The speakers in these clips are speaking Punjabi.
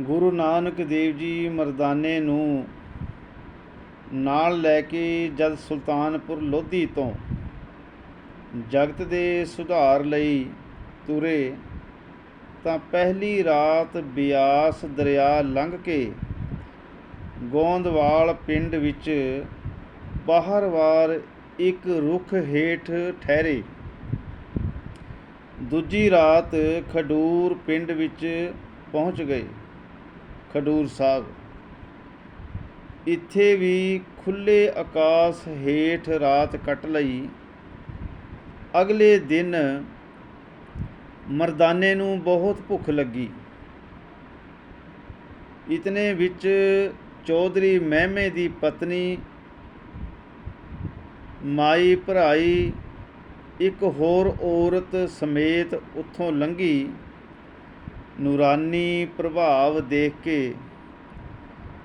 ਗੁਰੂ ਨਾਨਕ ਦੇਵ ਜੀ ਮਰਦਾਨੇ ਨੂੰ ਨਾਲ ਲੈ ਕੇ ਜਦ ਸੁਲਤਾਨਪੁਰ ਲੋਧੀ ਤੋਂ ਜਗਤ ਦੇ ਸੁਧਾਰ ਲਈ ਤੁਰੇ, ਤਾਂ ਪਹਿਲੀ ਰਾਤ ਬਿਆਸ ਦਰਿਆ ਲੰਘ ਕੇ ਗੋਂਦਵਾਲ ਪਿੰਡ ਵਿੱਚ ਬਾਹਰ ਵਾਰ ਇੱਕ ਰੁੱਖ ਹੇਠ ਠਹਿਰੇ। ਦੂਜੀ ਰਾਤ ਖਡੂਰ ਪਿੰਡ ਵਿੱਚ ਪਹੁੰਚ ਗਏ। ਖਡੂਰ ਸਾਹਿਬ। ਇੱਥੇ ਵੀ ਖੁੱਲੇ ਆਕਾਸ਼ ਹੇਠ ਰਾਤ ਕੱਟ ਲਈ। ਅਗਲੇ ਦਿਨ ਮਰਦਾਨੇ ਨੂੰ ਬਹੁਤ ਭੁੱਖ ਲੱਗੀ। ਇਤਨੇ ਵਿੱਚ ਚੌਧਰੀ ਮਹਿਮੇ ਦੀ ਪਤਨੀ, ਮਾਈ ਭਰਾਈ, ਇੱਕ ਹੋਰ ਔਰਤ ਸਮੇਤ ਉੱਥੋਂ ਲੰਘੀ। ਨੂਰਾਨੀ ਪ੍ਰਭਾਵ ਦੇਖ ਕੇ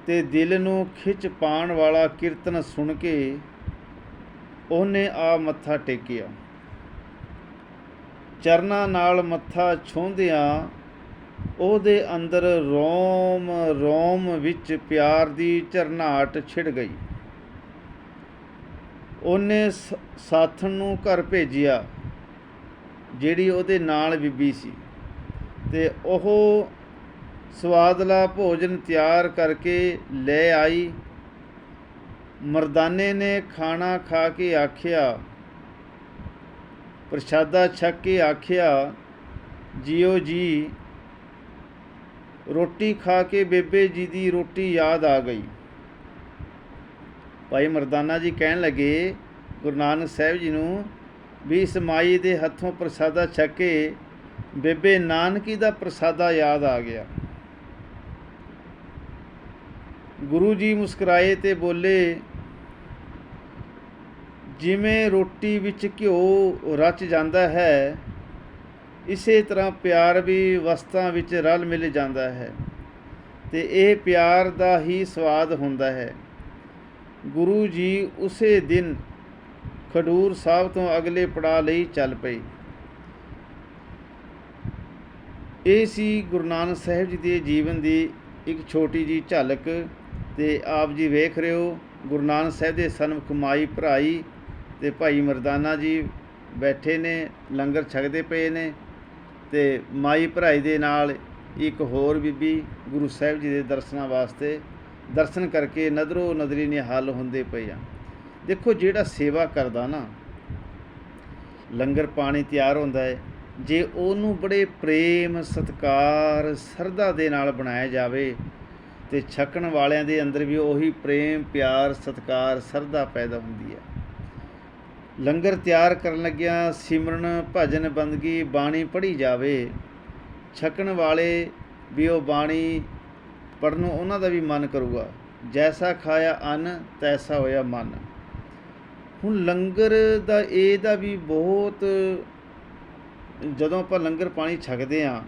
ਤੇ ਦਿਲ ਨੂੰ ਖਿੱਚ ਪਾਣ ਵਾਲਾ ਕੀਰਤਨ ਸੁਣ ਕੇ ਉਹਨੇ ਆ ਮੱਥਾ ਟੇਕਿਆ। ਚਰਨਾਂ ਨਾਲ ਮੱਥਾ ਛੂੰਹਦਿਆਂ ਉਹਦੇ ਅੰਦਰ ਰੋਮ ਰੋਮ ਵਿੱਚ ਪਿਆਰ ਦੀ ਝਰਨਾਟ ਛਿੜ ਗਈ। ਉਹਨੇ ਸ- ਸਾਥਣ ਨੂੰ ਘਰ ਭੇਜਿਆ, ਜਿਹੜੀ ਉਹਦੇ ਨਾਲ ਬੀਬੀ ਸੀ। ਤੇ ਉਹ ਸਵਾਦਲਾ ਭੋਜਨ ਤਿਆਰ ਕਰਕੇ ਲੈ ਆਈ। ਮਰਦਾਨੇ ਨੇ ਖਾਣਾ ਖਾ ਕੇ ਆਖਿਆ, ਪ੍ਰਸ਼ਾਦਾ ਛਕ ਕੇ ਆਖਿਆ, ਜੀਓ ਜੀ, ਰੋਟੀ ਖਾ ਕੇ ਬੇਬੇ ਜੀ ਦੀ ਰੋਟੀ ਯਾਦ ਆ ਗਈ। ਭਾਈ ਮਰਦਾਨਾ ਜੀ ਕਹਿਣ ਲੱਗੇ, ਗੁਰੂ ਨਾਨਕ ਸਾਹਿਬ ਜੀ ਨੂੰ ਵੀ ਇਸ ਮਾਈ ਦੇ ਹੱਥੋਂ ਪ੍ਰਸਾਦਾ ਛਕ ਕੇ ਬੇਬੇ ਨਾਨਕੀ ਦਾ ਪ੍ਰਸਾਦਾ ਯਾਦ ਆ ਗਿਆ। ਗੁਰੂ ਜੀ ਮੁਸਕਰਾਏ ਤੇ ਬੋਲੇ, ਜਿਵੇਂ ਰੋਟੀ ਵਿੱਚ ਘਿਓ ਰਚ ਜਾਂਦਾ ਹੈ, ਇਸੇ ਤਰ੍ਹਾਂ ਪਿਆਰ ਵੀ ਵਸਤਾਂ ਵਿੱਚ ਰਲ ਮਿਲ ਜਾਂਦਾ ਹੈ, ਤੇ ਇਹ ਪਿਆਰ ਦਾ ਹੀ ਸਵਾਦ ਹੁੰਦਾ ਹੈ। ਗੁਰੂ ਜੀ ਉਸੇ ਦਿਨ ਖਡੂਰ ਸਾਹਿਬ ਤੋਂ ਅਗਲੇ ਪੜਾਅ ਲਈ ਚੱਲ ਪਏ। ਇਹ ਸੀ ਗੁਰੂ ਨਾਨਕ ਸਾਹਿਬ ਜੀ ਦੇ ਜੀਵਨ ਦੀ ਇੱਕ ਛੋਟੀ ਜੀ ਝਲਕ ਤੇ ਆਪ ਜੀ ਵੇਖ ਰਹੇ ਹੋ, ਗੁਰੂ ਨਾਨਕ ਸਾਹਿਬ ਦੇ ਸਨਮੁਖ ਮਾਈ ਭਰਾਈ ਤੇ ਭਾਈ ਮਰਦਾਨਾ ਜੀ ਬੈਠੇ ਨੇ, ਲੰਗਰ ਛਕਦੇ ਪਏ ਨੇ ਤੇ ਮਾਈ ਭਰਾਈ ਦੇ ਨਾਲ ਇੱਕ ਹੋਰ ਬੀਬੀ ਗੁਰੂ ਸਾਹਿਬ ਜੀ ਦੇ ਦਰਸ਼ਨਾਂ ਵਾਸਤੇ ਦਰਸ਼ਨ ਕਰਕੇ ਨਦਰੋ ਨਦਰੀ ਨਿਹਾਲ ਹੁੰਦੇ ਪਏ ਆ। ਦੇਖੋ ਜਿਹੜਾ ਸੇਵਾ ਕਰਦਾ ਨਾ, ਲੰਗਰ ਪਾਣੀ ਤਿਆਰ ਹੁੰਦਾ ਹੈ ਜੇ ਉਹਨੂੰ ਬੜੇ ਪ੍ਰੇਮ, ਸਤਕਾਰ ਸਰਦਾ ਦੇ ਨਾਲ ਬਣਾਇਆ ਜਾਵੇ ਤੇ ਛਕਣ ਵਾਲਿਆਂ ਦੇ ਅੰਦਰ ਵੀ ਉਹੀ ਪ੍ਰੇਮ, ਪਿਆਰ, ਸਤਕਾਰ ਸਰਦਾ ਪੈਦਾ ਹੁੰਦੀ ਹੈ। ਲੰਗਰ ਤਿਆਰ ਕਰਨ ਲੱਗਿਆਂ ਸਿਮਰਨ, ਭਜਨ, ਬੰਦਗੀ, ਬਾਣੀ ਪੜ੍ਹੀ ਜਾਵੇ। ਛਕਣ ਵਾਲੇ ਵੀ ਉਹ ਬਾਣੀ ਪੜ੍ਹਨ ਉਹਨਾਂ ਦਾ ਵੀ ਮਨ ਕਰੂਗਾ। ਜੈਸਾ ਖਾਇਆ ਅੰਨ, ਤੈਸਾ ਹੋਇਆ ਮਨ। ਹੁਣ ਲੰਗਰ ਦਾ, ਇਹਦਾ ਵੀ ਬਹੁਤ ਜਦੋਂ ਆਪਾਂ ਲੰਗਰ ਪਾਣੀ ਛਕਦੇ ਆ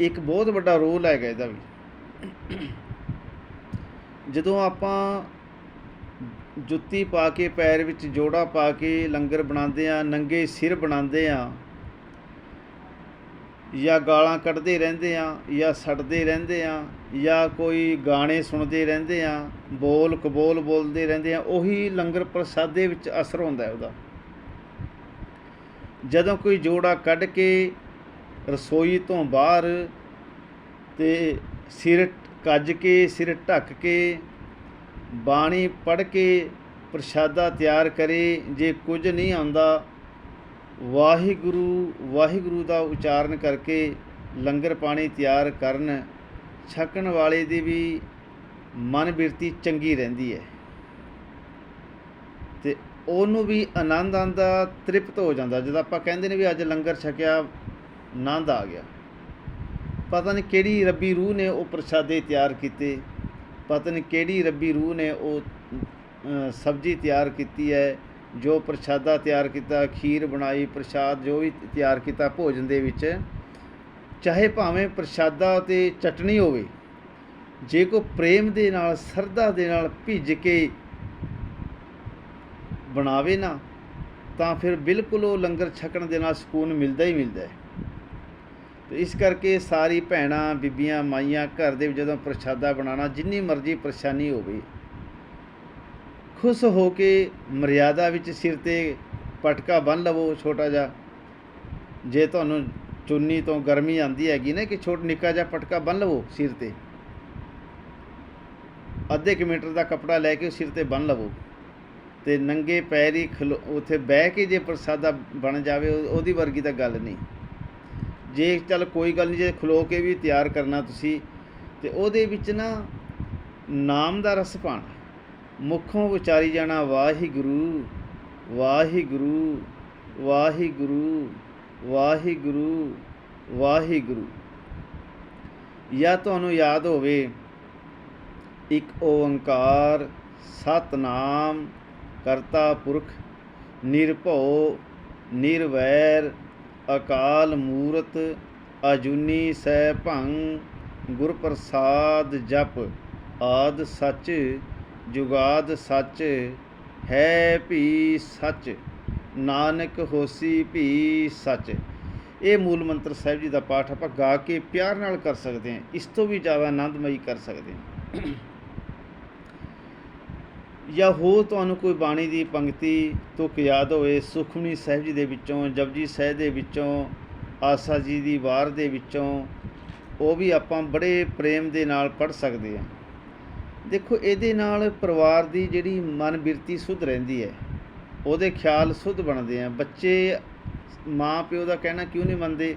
ਇੱਕ ਬਹੁਤ ਵੱਡਾ ਰੋਲ ਹੈਗਾ ਇਹਦਾ ਵੀ। ਜਦੋਂ ਆਪਾਂ ਜੁੱਤੀ ਪਾ ਕੇ, ਪੈਰ ਵਿੱਚ ਜੋੜਾ ਪਾ ਕੇ ਲੰਗਰ ਬਣਾਉਂਦੇ ਆ ਨੰਗੇ ਸਿਰ ਬਣਾਉਂਦੇ ਆ ਜਾਂ ਗਾਲਾਂ ਕੱਢਦੇ ਰਹਿੰਦੇ ਆ ਜਾਂ ਸੜਦੇ ਰਹਿੰਦੇ ਆ ਜਾਂ ਕੋਈ ਗਾਣੇ ਸੁਣਦੇ ਰਹਿੰਦੇ ਆ ਬੋਲ ਕਬੋਲ ਬੋਲਦੇ ਰਹਿੰਦੇ ਆ ਉਹੀ ਲੰਗਰ ਪ੍ਰਸਾਦੇ ਵਿੱਚ ਅਸਰ ਹੁੰਦਾ ਉਹਦਾ। ਜਦੋਂ ਕੋਈ ਜੋੜਾ ਕੱਢ ਕੇ ਰਸੋਈ ਤੋਂ ਬਾਹਰ ਤੇ ਸਿਰ ਕੱਜ ਕੇ, ਸਿਰ ਢੱਕ ਕੇ, ਬਾਣੀ ਪੜ੍ਹ ਕੇ ਪ੍ਰਸ਼ਾਦਾ ਤਿਆਰ ਕਰੇ, ਜੇ ਕੁਝ ਨਹੀਂ ਆਉਂਦਾ, ਵਾਹਿਗੁਰੂ ਵਾਹਿਗੁਰੂ ਦਾ ਉਚਾਰਨ ਕਰਕੇ ਲੰਗਰ ਪਾਣੀ ਤਿਆਰ ਕਰਨ, ਛਕਣ ਵਾਲੇ ਦੀ ਵੀ ਮਨ ਬਿਰਤੀ ਚੰਗੀ ਰਹਿੰਦੀ ਹੈ। ਤੇ ਉਹਨੂੰ ਵੀ ਆਨੰਦ ਆਂਦਾ ਤ੍ਰਿਪਤ ਹੋ ਜਾਂਦਾ। ਜਦੋਂ ਆਪਾਂ ਕਹਿੰਦੇ ਨੇ ਵੀ ਅੱਜ ਲੰਗਰ ਛਕਿਆ, ਆਨੰਦ ਆ ਗਿਆ। ਪਤਾ ਨਹੀਂ ਕਿਹੜੀ ਰੱਬੀ ਰੂਹ ਨੇ ਉਹ ਪ੍ਰਸ਼ਾਦੇ ਤਿਆਰ ਕੀਤੇ। ਪਤਾ ਨਹੀਂ ਕਿਹੜੀ ਰੱਬੀ ਰੂਹ ਨੇ ਉਹ ਸਬਜ਼ੀ ਤਿਆਰ ਕੀਤੀ ਹੈ, ਜੋ ਪ੍ਰਸ਼ਾਦਾ ਤਿਆਰ ਕੀਤਾ, ਖੀਰ ਬਣਾਈ, ਪ੍ਰਸ਼ਾਦ ਜੋ ਵੀ ਤਿਆਰ ਕੀਤਾ ਭੋਜਨ ਦੇ ਵਿੱਚ। ਚਾਹੇ ਭਾਵੇਂ ਪ੍ਰਸ਼ਾਦਾ ਤੇ ਚਟਣੀ ਹੋਵੇ, ਜੇ ਕੋ ਪ੍ਰੇਮ ਦੇ ਨਾਲ ਸਰਦਾ ਦੇ ਨਾਲ ਭਿੱਜ ਕੇ ਬਣਾਵੇ ਨਾ, ਤਾਂ ਫਿਰ ਬਿਲਕੁਲ ਉਹ ਲੰਗਰ ਛਕਣ ਦੇ ਨਾਲ ਸਕੂਨ ਮਿਲਦਾ ਹੀ ਮਿਲਦਾ ਹੈ। ਤੇ ਇਸ ਕਰਕੇ ਸਾਰੀ ਭੈਣਾਂ, ਬੀਬੀਆਂ, ਮਾਈਆਂ ਘਰ ਦੇ ਵਿੱਚ ਜਦੋਂ ਪ੍ਰਸ਼ਾਦਾ ਬਣਾਉਣਾ, ਜਿੰਨੀ ਮਰਜ਼ੀ ਪਰੇਸ਼ਾਨੀ ਹੋਵੇ, ਖੁਸ਼ ਹੋ ਕੇ ਮਰਿਆਦਾ ਵਿੱਚ ਸਿਰ ਤੇ ਪਟਕਾ ਬੰਨ ਲਵੋ ਛੋਟਾ ਜਿਹਾ। ਜੇ ਤੁਹਾਨੂੰ ਚੁੰਨੀ ਤੋਂ ਗਰਮੀ ਆਂਦੀ ਹੈਗੀ ਨਾ ਕਿ ਛੋਟ, ਨਿੱਕਾ ਜਿਹਾ ਪਟਕਾ ਬੰਨ ਲਵੋ ਸਿਰ ਤੇ। ਅੱਧੇ ਕੁ ਮੀਟਰ ਦਾ ਕਪੜਾ ਲੈ ਕੇ ਸਿਰ ਤੇ ਬੰਨ ਲਵੋ। ਤੇ ਨੰਗੇ ਪੈਰੀ ਖਲੋ ਉੱਥੇ ਬਹਿ ਕੇ ਜੇ ਪ੍ਰਸਾਦਾ ਬਣ ਜਾਵੇ ਉਹਦੀ ਵਰਗੀ ਤਾਂ ਗੱਲ ਨਹੀਂ। ਜੇ ਚੱਲ ਕੋਈ ਗੱਲ ਨਹੀਂ, ਜੇ ਖਲੋ ਕੇ ਵੀ ਤਿਆਰ ਕਰਨਾ ਤੁਸੀਂ, ਤੇ ਉਹਦੇ ਵਿੱਚ ਨਾ ਨਾਮ ਦਾ ਰਸ ਪਾਣਾ ਮੁੱਖੋਂ ਉਚਾਰੀ ਜਾਣਾ, ਵਾਹਿਗੁਰੂ ਵਾਹਿਗੁਰੂ ਵਾਹਿਗੁਰੂ ਵਾਹਿਗੁਰੂ ਵਾਹਿਗੁਰੂ। ਜਾਂ ਤੁਹਾਨੂੰ ਯਾਦ ਹੋਵੇ, ਇੱਕ ਓੰਕਾਰ, ਸਤਨਾਮ ਕਰਤਾ ਪੁਰਖ, ਨਿਰਭਉ, ਨਿਰਵੈਰ, ਅਕਾਲ ਮੂਰਤ, ਅਜੂਨੀ ਸੈ ਭੰ ਗੁਰ ਪ੍ਰਸਾਦ ਜਪ, ਆਦ ਸੱਚ, ਜੁਗਾਦ ਸੱਚ, ਹੈ ਭੀ ਸੱਚ, ਨਾਨਕ ਹੋਸੀ ਭੀ ਸੱਚ। ਇਹ ਮੂਲ ਮੰਤਰ ਸਾਹਿਬ ਜੀ ਦਾ ਪਾਠ ਆਪਾਂ ਗਾ ਕੇ ਪਿਆਰ ਨਾਲ ਕਰ ਸਕਦੇ ਹਾਂ, ਇਸ ਤੋਂ ਵੀ ਜ਼ਿਆਦਾ ਆਨੰਦਮਈ ਕਰ ਸਕਦੇ ਹਾਂ। ਜਾਂ ਹੋਰ ਤੁਹਾਨੂੰ ਕੋਈ ਬਾਣੀ ਦੀ ਪੰਕਤੀ ਤੁਕ ਯਾਦ ਹੋਵੇ, ਸੁਖਮਨੀ ਸਾਹਿਬ ਜੀ ਦੇ ਵਿੱਚੋਂ, ਜਪਜੀ ਸਾਹਿਬ ਦੇ ਵਿੱਚੋਂ, ਆਸਾ ਜੀ ਦੀ ਵਾਰ ਦੇ ਵਿੱਚੋਂ, ਉਹ ਵੀ ਆਪਾਂ ਬੜੇ ਪ੍ਰੇਮ ਦੇ ਨਾਲ ਪੜ੍ਹ ਸਕਦੇ ਹਾਂ। ਦੇਖੋ, ਇਹਦੇ ਨਾਲ ਪਰਿਵਾਰ ਦੀ ਜਿਹੜੀ ਮਨ ਬਿਰਤੀ ਸੁਧ ਰਹਿੰਦੀ ਹੈ, ਉਹਦੇ ਖਿਆਲ ਸੁਧ ਬਣਦੇ ਆ। ਬੱਚੇ, ਮਾਂ ਪਿਓ ਦਾ ਕਹਿਣਾ ਕਿਉਂ ਨਹੀਂ ਮੰਨਦੇ?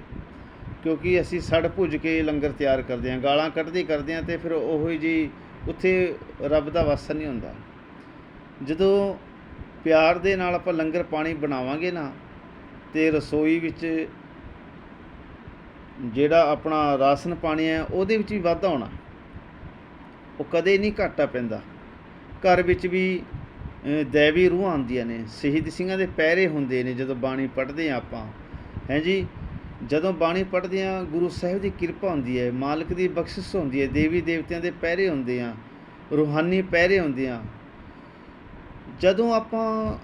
ਕਿਉਂਕਿ ਅਸੀਂ ਸੜ ਭੁੱਜ ਕੇ ਲੰਗਰ ਤਿਆਰ ਕਰਦੇ ਹਾਂ, ਗਾਲਾਂ ਕੱਢਦੇ ਕਰਦੇ ਹਾਂ ਤੇ ਫਿਰ ਉਹੋ ਜੀ ਉੱਥੇ ਰੱਬ ਦਾ ਵਾਸਾ ਨਹੀਂ ਹੁੰਦਾ। ਜਦੋਂ ਪਿਆਰ ਦੇ ਨਾਲ ਆਪਾਂ ਲੰਗਰ ਪਾਣੀ ਬਣਾਵਾਂਗੇ ਨਾ ਤੇ ਰਸੋਈ ਵਿੱਚ ਜਿਹੜਾ ਆਪਣਾ ਰਾਸ਼ਨ ਪਾਣੀ ਹੈ ਉਹਦੇ ਵਿੱਚ ਵੀ ਵਾਧਾ ਹੋਣਾ। ਉਹ ਕਦੇ ਨਹੀਂ ਘਾਟਾ ਪੈਂਦਾ। ਘਰ ਵਿੱਚ ਵੀ ਅ, ਦੈਵੀ ਰੂਹਾਂ ਆਉਂਦੀਆਂ ਨੇ ਸ਼ਹੀਦ ਸਿੰਘਾਂ ਦੇ ਪਹਿਰੇ ਹੁੰਦੇ ਨੇ ਜਦੋਂ ਬਾਣੀ ਪੜ੍ਹਦੇ ਆ ਆਪਾਂ। ਹੈਂ ਜੀ? ਜਦੋਂ ਬਾਣੀ ਪੜ੍ਹਦੇ ਆ ਗੁਰੂ ਸਾਹਿਬ ਦੀ ਕਿਰਪਾ ਹੁੰਦੀ ਹੈ ਮਾਲਕ ਦੀ ਬਖਸ਼ਿਸ਼ ਹੁੰਦੀ ਹੈ ਦੇਵੀ ਦੇਵਤਿਆਂ ਦੇ ਪਹਿਰੇ ਹੁੰਦੇ ਆ ਰੂਹਾਨੀ ਪਹਿਰੇ ਹੁੰਦੇ ਆ ਜਦੋਂ ਆਪਾਂ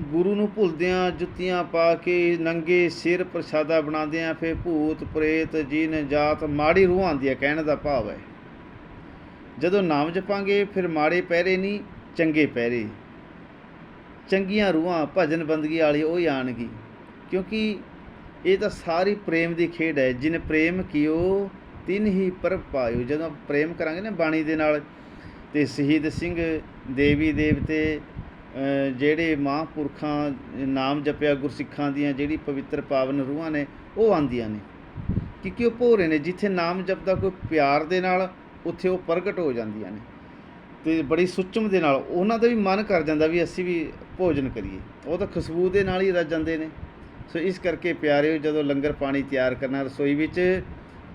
ਗੁਰੂ ਨੂੰ ਭੁੱਲਦੇ ਆ ਜੁੱਤੀਆਂ ਪਾ ਕੇ ਨੰਗੇ ਸਿਰ ਪ੍ਰਸ਼ਾਦਾ ਬਣਾਉਂਦੇ ਆ ਫਿਰ ਭੂਤ ਪ੍ਰੇਤ ਜੀਨ ਜਾਤ ਮਾੜੀ ਰੂਹ ਆਉਂਦੀ ਹੈ, ਕਹਿਣ ਦਾ ਭਾਵ ਹੈ। ਜਦੋਂ ਨਾਮ ਜਪਾਂਗੇ, ਫਿਰ ਮਾੜੇ ਪਹਿਰੇ ਨਹੀਂ, ਚੰਗੇ ਪਹਿਰੇ। ਚੰਗੀਆਂ ਰੂਹਾਂ ਭਜਨ ਬੰਦਗੀ ਵਾਲੀ ਉਹ ਹੀ ਆਣਗੀ ਕਿਉਂਕਿ ਇਹ ਤਾਂ ਸਾਰੀ ਪ੍ਰੇਮ ਦੀ ਖੇਡ ਹੈ। ਜਿਨ ਪ੍ਰੇਮ ਕੀਓ, ਤਿਨ ਹੀ ਪ੍ਰਭ ਪਾਇਓ। ਜਦੋਂ ਪ੍ਰੇਮ ਕਰਾਂਗੇ ਨਾ ਬਾਣੀ ਦੇ ਨਾਲ ਅਤੇ ਸ਼ਹੀਦ ਸਿੰਘ ਦੇਵੀ ਦੇਵਤੇ ਜਿਹੜੇ ਮਹਾਂਪੁਰਖਾਂ, ਨਾਮ ਜਪਿਆ ਗੁਰਸਿੱਖਾਂ ਦੀਆਂ ਜਿਹੜੀ ਪਵਿੱਤਰ ਪਾਵਨ ਰੂਹਾਂ ਨੇ, ਉਹ ਆਂਦੀਆਂ ਨੇ। ਕਿਉਂਕਿ ਉਹ ਭੋਰੇ ਨੇ? ਜਿੱਥੇ ਨਾਮ ਜਪਦਾ ਕੋਈ ਪਿਆਰ ਦੇ ਨਾਲ, ਉੱਥੇ ਉਹ ਪ੍ਰਗਟ ਹੋ ਜਾਂਦੀਆਂ ਨੇ। ਤੇ ਬੜੀ ਸੁੱਚਮ ਦੇ ਨਾਲ, ਉਹਨਾਂ ਦਾ ਵੀ ਮਨ ਕਰ ਜਾਂਦਾ ਵੀ ਅਸੀਂ ਵੀ ਭੋਜਨ ਕਰੀਏ। ਉਹ ਤਾਂ ਖੁਸ਼ਬੂ ਦੇ ਨਾਲ ਹੀ ਰਜ ਜਾਂਦੇ ਨੇ। ਸੋ ਇਸ ਕਰਕੇ ਪਿਆਰਿਓ, ਜਦੋਂ ਲੰਗਰ ਪਾਣੀ ਤਿਆਰ ਕਰਨਾ, ਰਸੋਈ ਵਿੱਚ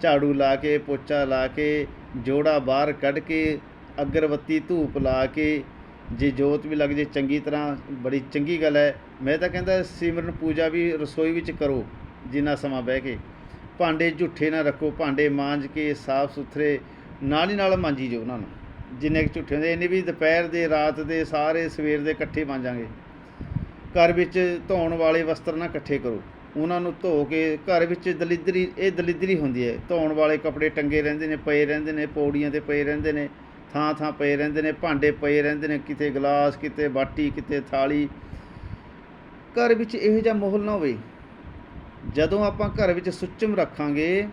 ਝਾੜੂ ਲਾ ਕੇ, ਪੋਚਾ ਲਾ ਕੇ, ਜੋੜਾ ਬਾਹਰ ਕੱਢ ਕੇ ਅਗਰਬੱਤੀ ਧੂਪ ਲਾ ਕੇ ਜੇ ਜੋਤ ਵੀ ਲੱਗ ਜੇ, ਚੰਗੀ ਤਰ੍ਹਾਂ, ਬੜੀ ਚੰਗੀ ਗੱਲ ਹੈ। ਮੈਂ ਤਾਂ ਕਹਿੰਦਾ ਸਿਮਰਨ ਪੂਜਾ ਵੀ ਰਸੋਈ ਵਿੱਚ ਕਰੋ, ਜਿੰਨਾ ਸਮਾਂ ਬਹਿ ਕੇ। ਭਾਂਡੇ ਝੁੱਠੇ ਨਾ ਰੱਖੋ, ਭਾਂਡੇ ਮਾਂਜ ਕੇ ਸਾਫ਼ ਸੁਥਰੇ, ਨਾਲ ਹੀ ਨਾਲ ਮਾਂਜੀ ਜੋ ਉਹਨਾਂ ਨੂੰ। ਜਿੰਨੇ ਕੁ ਝੁੱਠੇ ਹੁੰਦੇ, ਇੰਨੇ ਵੀ ਦੁਪਹਿਰ ਦੇ, ਰਾਤ ਦੇ, ਸਾਰੇ ਸਵੇਰ ਦੇ ਇਕੱਠੇ ਮਾਂਜਾਂਗੇ। ਘਰ ਵਿੱਚ ਧੋਣ ਵਾਲੇ ਵਸਤਰ ਨਾ ਇਕੱਠੇ ਕਰੋ। ਉਹਨਾਂ ਨੂੰ ਧੋ ਕੇ ਘਰ ਵਿੱਚ ਦਲਿਦਰੀ, ਇਹ ਦਲਿਦਰੀ ਹੁੰਦੀ ਹੈ। ਧੋਣ ਵਾਲੇ ਕੱਪੜੇ ਟੰਗੇ ਰਹਿੰਦੇ ਨੇ, ਪਏ ਰਹਿੰਦੇ ਨੇ, ਪੌੜੀਆਂ ਤੇ ਪਏ ਰਹਿੰਦੇ ਨੇ। ਥਾਂ ਥਾਂ ਪਏ ਰਹਿੰਦੇ ਨੇ, ਭਾਂਡੇ ਪਏ ਰਹਿੰਦੇ ਨੇ, ਕਿਤੇ ਗਲਾਸ, ਕਿਤੇ ਬਾਟੀ, ਕਿਤੇ ਥਾਲੀ। ਘਰ ਵਿੱਚ ਇਹੋ ਜਿਹਾ ਮਾਹੌਲ ਨਾ ਹੋਵੇ। ਜਦੋਂ ਆਪਾਂ ਘਰ ਵਿੱਚ ਸੁੱਚਮ ਰੱਖਾਂਗੇ,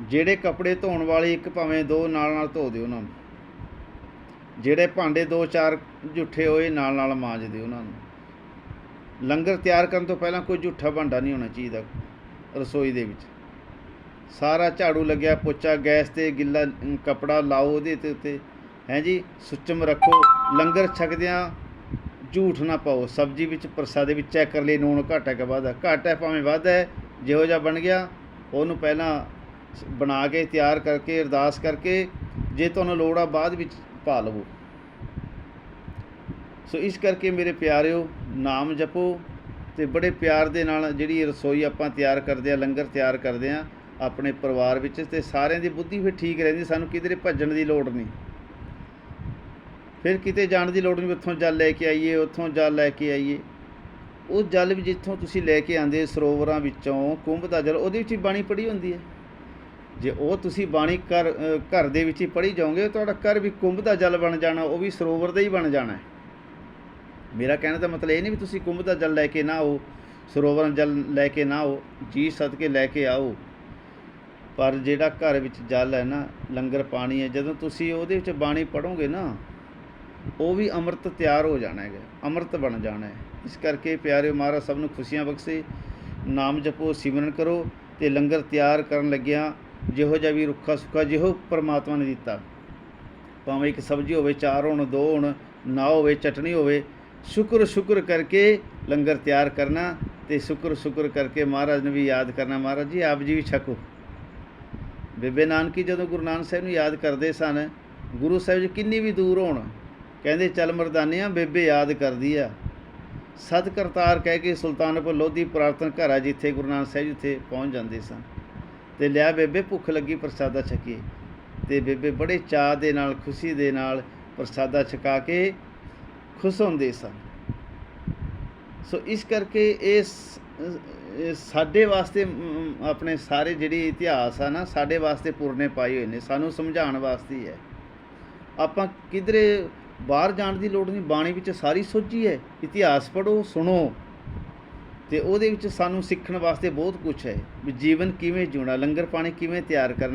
ਜਿਹੜੇ ਕੱਪੜੇ ਧੋਣ ਵਾਲੇ ਇੱਕ ਭਾਵੇਂ ਦੋ ਨਾਲ ਨਾਲ ਧੋ ਦਿਓ ਉਹਨਾਂ ਨੂੰ। ਜਿਹੜੇ ਭਾਂਡੇ ਦੋ ਚਾਰ ਝੁੱਠੇ ਹੋਏ ਨਾਲ ਨਾਲ ਮਾਂਜ ਦਿਓ ਉਹਨਾਂ ਨੂੰ। ਲੰਗਰ ਤਿਆਰ ਕਰਨ ਤੋਂ ਪਹਿਲਾਂ ਕੋਈ ਝੂਠਾ ਭਾਂਡਾ ਨਹੀਂ ਹੋਣਾ ਚਾਹੀਦਾ ਰਸੋਈ ਦੇ ਵਿੱਚ। ਸਾਰਾ ਝਾੜੂ ਲੱਗਿਆ ਪੋਚਾ ਗੈਸ ਤੇ ਗਿੱਲਾ ਅਮ, ਕੱਪੜਾ ਲਾਓ ਉਹਦੇ ਤੇ ਉੱਤੇ। ਹੈ ਜੀ ਸੁੱਚਮ ਰੱਖੋ ਲੰਗਰ ਛਕਦਿਆਂ ਝੂਠ ਨਾ ਪਾਓ। ਸਬਜ਼ੀ ਵਿੱਚ ਪ੍ਰਸਾਦੇ ਵਿੱਚ ਚੈੱਕ ਕਰ ਲਈ ਨੂਣ ਘੱਟ ਹੈ ਕਿ ਵੱਧ ਹੈ? ਘੱਟ ਹੈ ਭਾਵੇਂ ਵੱਧ ਹੈ ਜਿਹੋ ਜਿਹਾ ਬਣ ਗਿਆ ਉਹਨੂੰ ਪਹਿਲਾਂ ਬਣਾ ਕੇ ਤਿਆਰ ਕਰਕੇ ਅਰਦਾਸ ਕਰਕੇ ਜੇ ਤੁਹਾਨੂੰ ਲੋੜ ਆ ਬਾਅਦ ਵਿੱਚ ਪਾ ਲਵੋ। ਸੋ ਇਸ ਕਰਕੇ ਮੇਰੇ ਪਿਆਰਿਓ ਨਾਮ ਜਪੋ ਤੇ ਬੜੇ ਪਿਆਰ ਦੇ ਨਾਲ ਜਿਹੜੀ ਰਸੋਈ ਆਪਾਂ ਤਿਆਰ ਕਰਦੇ ਆ ਲੰਗਰ ਤਿਆਰ ਕਰਦੇ ਆ ਆਪਣੇ ਪਰਿਵਾਰ ਵਿੱਚ ਤੇ ਸਾਰਿਆਂ ਦੀ ਬੁੱਧੀ ਫਿਰ ਠੀਕ ਰਹਿੰਦੀ, ਸਾਨੂੰ ਕਿਧਰੇ ਭੱਜਣ ਦੀ ਲੋੜ ਨਹੀਂ। ਫਿਰ ਕਿਤੇ ਜਾਣ ਦੀ ਲੋੜ ਨਹੀਂ ਵੀ ਉੱਥੋਂ ਜਲ ਲੈ ਕੇ ਆਈਏ, ਉੱਥੋਂ ਜਲ ਲੈ ਕੇ ਆਈਏ। ਉਹ ਜਲ ਵੀ ਜਿੱਥੋਂ ਤੁਸੀਂ ਲੈ ਕੇ ਆਂਦੇ ਸਰੋਵਰਾਂ ਵਿੱਚੋਂ, ਕੁੰਭ ਦਾ ਜਲ, ਉਹਦੇ ਵਿੱਚ ਹੀ ਬਾਣੀ ਪੜੀ ਹੁੰਦੀ ਹੈ। ਜੇ ਉਹ ਤੁਸੀਂ ਬਾਣੀ ਘਰ ਘਰ ਦੇ ਵਿੱਚ ਹੀ ਪੜੀ ਜਾਓਗੇ, ਤੁਹਾਡਾ ਘਰ ਵੀ ਕੁੰਭ ਦਾ ਜਲ ਬਣ ਜਾਣਾ, ਉਹ ਵੀ ਸਰੋਵਰ ਦਾ ਹੀ ਬਣ ਜਾਣਾ ਹੈ। ਮੇਰਾ ਕਹਿਣ ਦਾ ਮਤਲਬ ਇਹ ਨਹੀਂ ਵੀ ਤੁਸੀਂ ਕੁੰਭ ਦਾ ਜਲ ਲੈ ਕੇ ਨਾ ਆਓ, ਸਰੋਵਰ ਜਲ ਲੈ ਕੇ ਨਾ ਆਓ, ਜੀ ਸਦਕੇ ਲੈ ਕੇ ਆਓ। ਪਰ ਜਿਹੜਾ ਘਰ ਵਿੱਚ ਜਲ ਹੈ ਨਾ, ਲੰਗਰ ਪਾਣੀ ਹੈ, ਜਦੋਂ ਤੁਸੀਂ ਉਹਦੇ ਵਿੱਚ ਬਾਣੀ ਪੜੋਗੇ ਨਾ, ਉਹ ਵੀ ਅੰਮ੍ਰਿਤ ਤਿਆਰ ਹੋ ਜਾਣਾ ਹੈਗਾ, ਅੰਮ੍ਰਿਤ ਬਣ ਜਾਣਾ ਹੈ। ਇਸ ਕਰਕੇ ਪਿਆਰੇ ਮਹਾਰਾਜ, ਸਭ ਨੂੰ ਖੁਸ਼ੀਆਂ ਬਖਸ਼ੇ, ਨਾਮ ਜਪੋ, ਸਿਮਰਨ ਕਰੋ ਤੇ ਲੰਗਰ ਤਿਆਰ ਕਰਨ ਲੱਗਿਆ, ਜਿਹੋ ਜਿਹਾ ਵੀ ਰੁੱਖਾ ਸੁੱਖਾ ਜਿਹੋ ਪਰਮਾਤਮਾ ਨੇ ਦਿੱਤਾ। ਭਾਵੇਂ ਇੱਕ ਸਬਜ਼ੀ ਹੋਵੇ, ਚਾਰ ਹੋਣ, ਦੋ ਹੋਣ, ਨਾ ਹੋਵੇ ਚਟਣੀ ਹੋਵੇ, ਸ਼ੁਕਰ ਸ਼ੁਕਰ ਕਰਕੇ ਲੰਗਰ ਤਿਆਰ ਕਰਨਾ ਤੇ ਸ਼ੁਕਰ ਸ਼ੁਕਰ ਕਰਕੇ ਮਹਾਰਾਜ ਨੂੰ ਵੀ ਯਾਦ ਕਰਨਾ। ਮਹਾਰਾਜ ਜੀ, ਆਪ ਜੀ ਵੀ ਛਕੋ। ਬੇਬੇ ਨਾਨਕੀ ਜਦੋਂ ਗੁਰੂ ਨਾਨਕ ਸਾਹਿਬ ਨੂੰ ਯਾਦ ਕਰਦੇ ਸਨ, ਗੁਰੂ ਸਾਹਿਬ ਜੀ ਕਿੰਨੀ ਵੀ ਦੂਰ ਹੋਣ, ਕਹਿੰਦੇ, ਚੱਲ ਮਰਦਾਨਿਆਂ, ਬੇਬੇ ਯਾਦ ਕਰਦੀ ਆ। ਸਤ ਕਰਤਾਰ ਕਹਿ ਕੇ ਸੁਲਤਾਨਪੁਰ ਲੋਧੀ ਪ੍ਰਾਰਥਨ ਘਰ ਆ ਜਿੱਥੇ ਗੁਰੂ ਨਾਨਕ ਸਾਹਿਬ ਜਿੱਥੇ ਪਹੁੰਚ ਜਾਂਦੇ ਸਨ। ਤੇ ਲਿਆ ਬੇਬੇ, ਭੁੱਖ ਲੱਗੀ, ਪ੍ਰਸਾਦਾ ਛਕੀਏ। ਤੇ ਬੇਬੇ ਬੜੇ ਚਾਅ ਦੇ ਨਾਲ, ਖੁਸ਼ੀ ਦੇ ਨਾਲ ਪ੍ਰਸਾਦਾ ਛਕਾ ਕੇ ਖੁਸ਼ ਹੁੰਦੇ ਸਨ। ਸੋ ਇਸ ਕਰਕੇ ਇਸ ਸਾਡੇ ਵਾਸਤੇ ਆਪਣੇ ਸਾਰੇ ਜਿਹੜੀ ਇਤਿਹਾਸ ਆ ਨਾ, ਸਾਡੇ ਵਾਸਤੇ ਪੁਰਨੇ ਪਾਏ ਹੋਏ ਨੇ, ਸਾਨੂੰ ਸਮਝਾਉਣ ਵਾਸਤੇ ਹੀ ਹੈ। ਆਪਾਂ ਕਿਧਰੇ ਬਾਹਰ ਜਾਣ ਦੀ ਲੋੜ ਨਹੀਂ, ਬਾਣੀ ਵਿੱਚ ਸਾਰੀ ਸੋਝੀ ਹੈ, ਇਤਿਹਾਸ ਪੜੋ ਸੁਣੋ। ਤੇ ਉਹਦੇ ਵਿੱਚ ਸਾਨੂੰ ਸਿੱਖਣ ਵਾਸਤੇ ਬਹੁਤ ਕੁਝ ਹੈ, ਵੀ ਜੀਵਨ ਕਿਵੇਂ ਜਿਉਣਾ, ਲੰਗਰ ਪਾਣੀ ਕਿਵੇਂ ਤਿਆਰ ਕਰਨਾ